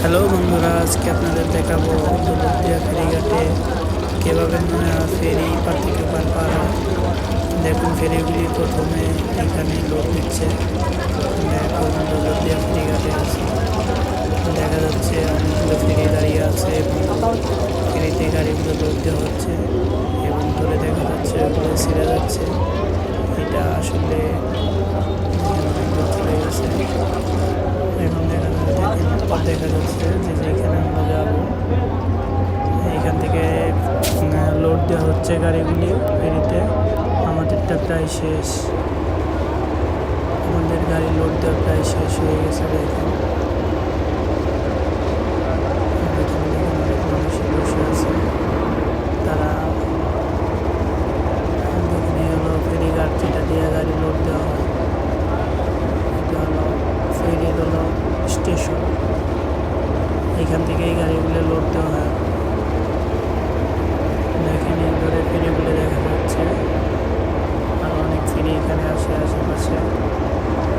Hello বন্ধুরা আজকে আপনাদের দেখাবো দৌলতদিয়া ফেরিঘাটে কীভাবে আহ, ফেরি পার থেকে পার পার দেখুন ফেরিগুলি প্রথমে এখানে লোড দিচ্ছে এখন দৌলতদিয়া ফেরিঘাটে আছে। দেখা যাচ্ছে অনেকগুলো ফেরি দাঁড়িয়ে আছে এবং ফেরিতে গাড়িগুলো লোড দেওয়া হচ্ছে এবং ধরে দেখা যাচ্ছে ওগুলো ছেড়ে যাচ্ছে। এটা আসলে দূর চলে গেছে যাচ্ছে দেখা যাচ্ছে যে যেখানে আমরা যাব, এখান থেকে লোড দেওয়া হচ্ছে গাড়িগুলি ফেরিতে। আমাদেরটা প্রায় শেষ। আমাদের গাড়ি লোড দেওয়া প্রায় শেষ হয়ে গেছে দেখেন দেখেন অনেক মানুষই বসে আছে তারা দেখেন এই হলো ফেরিঘাট যেটা দিয়ে গাড়ি লোড দেওয়া হয় এটা হলো ফেরি হলো স্টেশন এখান থেকে এই গাড়িগুলো লোড দেওয়া হয়। দেখেন, এই ধরে ফেরিগুলো দেখা যাচ্ছে। আর অনেক ফেরি এখানে আসে আশেপাশে।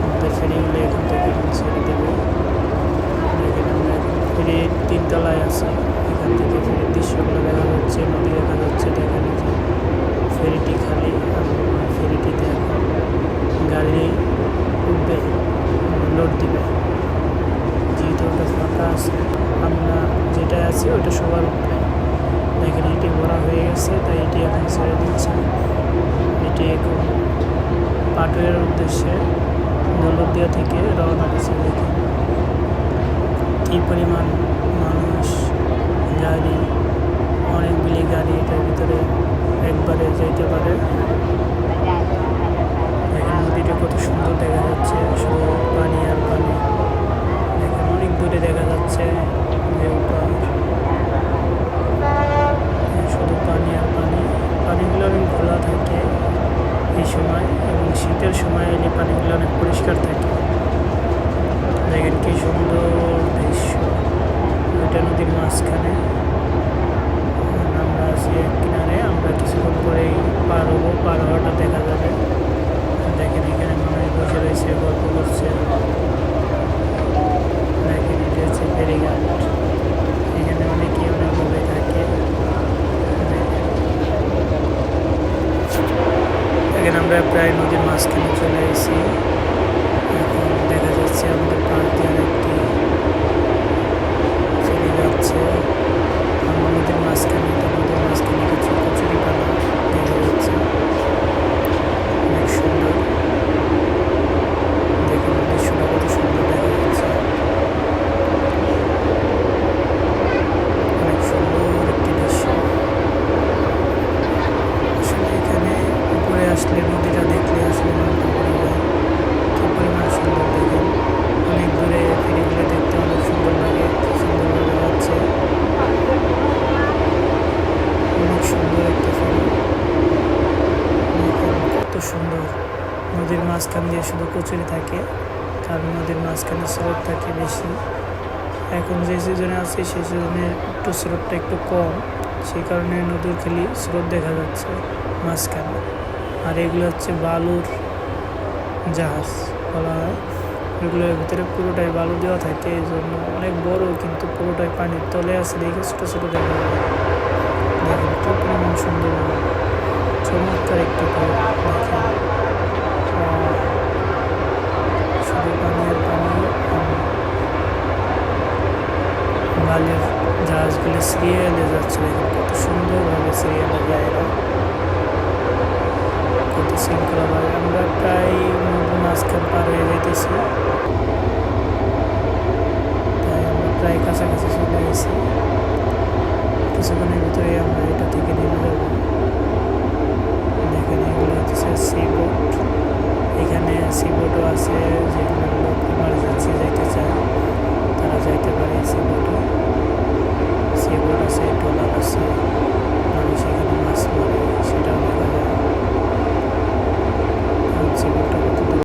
আমাদের ফেরিগুলো এখান থেকে ছেড়ে দেবে। দেখেন আমরা ফেরি তিনতলায় আছি। এখান থেকে ফেরির দৃশ্যগুলো দেখা যাচ্ছে, নদী দেখা যাচ্ছে, দেখেন এই যে ফেরিটি খালি আর ফেরিটিতে গাড়ি উঠবে লোড দিবে যেহেতু ওটা ফাঁকা আছে আমরা ওটা সবার দেখেন, এটি ভরা হয়ে গেছে, তাই এটি এখন ছেড়ে দিচ্ছে। এটি এখন পাটুয়ের উদ্দেশ্যে দৌলতদিয়া থেকে রওনা দিচ্ছে, দেখেন। কী পরিমাণ মানুষ, গাড়ি, অনেকগুলি গাড়ি এটার ভিতরে একবারে যেতে পারে দেখেন নদীটা কত সুন্দর দেখা যাচ্ছে শুধু পানি আর পানি দেখেন অনেক দূরে দেখা যাচ্ছে ঢেউটা শুধু পানি আর পানি পানিগুলো অনেক খোলা থাকে এই সময় এবং শীতের সময় এলে পানিগুলো অনেক পরিষ্কার থাকে দেখেন কি সুন্দর দৃশ্য এটা নদীর মাঝখানে আর আমরা আছি এক কিনারে আমরা কিছুক্ষণ পরেই পার হব পার হওয়াটা দেখা যাবে দেখেন এখানে মানুষ বসে রয়েছে গল্প করছে দেখেন এটা হচ্ছে ফেরিঘাট এখানে অনেকেই অনেকভাবে থাকে দেখেন। এখানে আমরা প্রায় নদীর মাঝখানে চলে এসেছি এখন দেখা যাচ্ছে আমাদের পাশ দিয়ে একটি ফেরি যাচ্ছে আমরা নদীর মাঝখানে তো নদীর মাঝখানে কিছু কচুরি পানা দেখা যাচ্ছে অনেক সুন্দর দেখুন দৃশ্যটা কত সুন্দর দেখা যাচ্ছে অনেক সুন্দর একটি দৃশ্য আসলে এখানে উপরে আসলে নদীটা দেখলে আসলে মনটা ভরে যায় কি পরিমাণ সুন্দর দেখেন অনেক দূরে ফেরিগুলো দেখতে অনেক সুন্দর লাগে কি সুন্দরভাবে যাচ্ছে অনেক সুন্দর একটা ফেরি দেখেন কত সুন্দর নদীর মাঝখান দিয়ে শুধু কচুরি থাকে, কারণ নদীর মাঝখানে স্রোত থাকে বেশি। এখন যে সিজনে আছে সেই সিজনে একটু স্রোতটা একটু কম, সেই কারণে নদীর খালি স্রোত দেখা যাচ্ছে মাঝখানে। আর এগুলো হচ্ছে বালুর জাহাজ বলা হয়। এগুলোর ভিতরে পুরোটাই বালু দেওয়া থাকে, এই জন্য অনেক বড়, কিন্তু পুরোটাই পানির তলে আছে দেখে ছোটো ছোটো দেখা যায়। দেখেন কি পরিমাণ সুন্দর চমৎকার একটি দেখেন। শুধু পানি আর পানি আর বালির জাহাজগুলো সিরিয়ালে যাচ্ছে দেখেন কত সুন্দরভাবে সিরিয়ালে যায় এরা কত শৃঙ্খলাভাবে আমরা প্রায় নদীর মাঝখান পার হয়ে যেতেছি তাই আমরা প্রায় কাছাকাছি চলে গেছি কিছুক্ষণের ভিতরে আমরা এটা থেকে নেমে যাব দেখেন এগুলো সি বোর্ডও আছে যেখানে লোক ইমার্জেন্সি যাইতে চায়, তারা যাইতে পারে সি বোর্ডে সি বোর্ড আছে ট্রলার আছে।